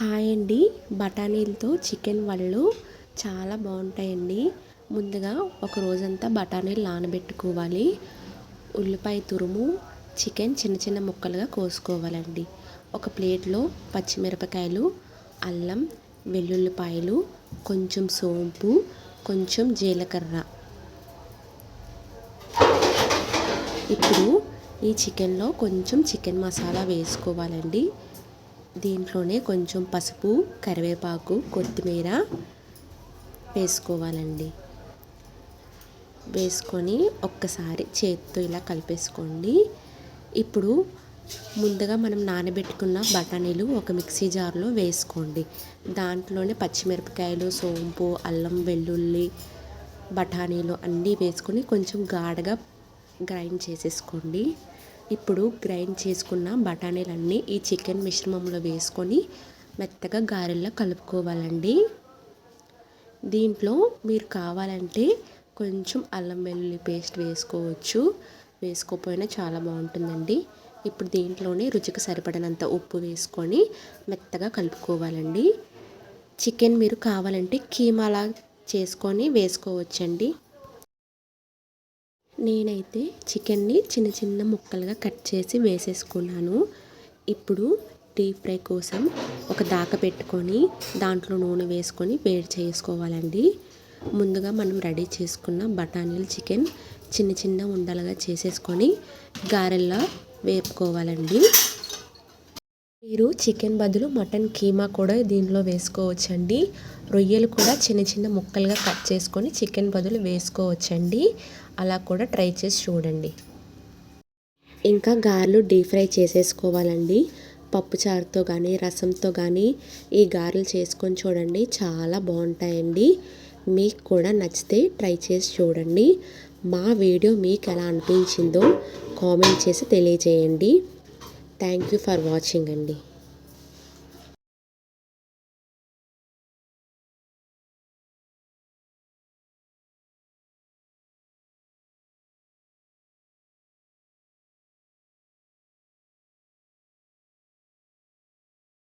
Hi అండి. బఠానీలతో chicken వాళ్ళు చాలా బాగుంటాయండి. ముందుగా ఒక రోజంతా బఠానీలు నానబెట్టుకోవాలి. ఉల్లిపాయ తురుము చికెన్ చిన్న చిన్న ముక్కలుగా కోసుకోవాలండి. ఒక ప్లేట్లో పచ్చిమిరపకాయలు అల్లం వెల్లుల్లిపాయలు కొంచెం సోంపు కొంచెం జీలకర్ర. ఇప్పుడు ఈ చికెన్లో కొంచెం చికెన్ మసాలా వేసుకోవాలండి. దీంట్లోనే కొంచెం పసుపు కరివేపాకు కొత్తిమీర వేసుకోవాలండి. వేసుకొని ఒక్కసారి చేతితో ఇలా కలిపేసుకోండి. ఇప్పుడు ముందుగా మనం నానబెట్టుకున్న బఠానీలు ఒక మిక్సీ జార్లో వేసుకోండి. దాంట్లోనే పచ్చిమిరపకాయలు సోంపు అల్లం వెల్లుల్లి బఠానీలు అన్నీ వేసుకొని కొంచెం గాఢగా గ్రైండ్ చేసేసుకోండి. ఇప్పుడు గ్రైండ్ చేసుకున్న బఠానీలన్నీ ఈ చికెన్ మిశ్రమంలో వేసుకొని మెత్తగా గారెల్లో కలుపుకోవాలండి. దీంట్లో మీరు కావాలంటే కొంచెం అల్లం వెల్లుల్లి పేస్ట్ వేసుకోవచ్చు. వేసుకోకపోయినా చాలా బాగుంటుందండి. ఇప్పుడు దీంట్లోనే రుచికి సరిపడినంత ఉప్పు వేసుకొని మెత్తగా కలుపుకోవాలండి. చికెన్ మీరు కావాలంటే కీమాలా చేసుకొని వేసుకోవచ్చండి. నేనైతే చికెన్ని చిన్న చిన్న ముక్కలుగా కట్ చేసి వేసేసుకున్నాను. ఇప్పుడు డీప్ ఫ్రై కోసం ఒక దాక పెట్టుకొని దాంట్లో నూనె వేసుకొని వేడి చేసుకోవాలండి. ముందుగా మనం రెడీ చేసుకున్న బఠానీలు చికెన్ చిన్న చిన్న ఉండలుగా చేసేసుకొని గారెల్లా వేపుకోవాలండి. మీరు చికెన్ బదులు మటన్ కీమా కూడా దీనిలో వేసుకోవచ్చండి. రొయ్యలు కూడా చిన్న చిన్న ముక్కలుగా కట్ చేసుకొని చికెన్ బదులు వేసుకోవచ్చండి. అలా కూడా ట్రై చేసి చూడండి. ఇంకా గారెలు డీప్ ఫ్రై చేసేసుకోవాలండి. పప్పుచారుతో కానీ రసంతో కానీ ఈ గారెలు చేసుకొని చూడండి. చాలా బాగుంటాయండి. మీకు కూడా నచ్చితే ట్రై చేసి చూడండి. మా వీడియో మీకు ఎలా అనిపించిందో కామెంట్ చేసి తెలియజేయండి. థ్యాంక్ యూ ఫర్ వాచింగ్ అండి.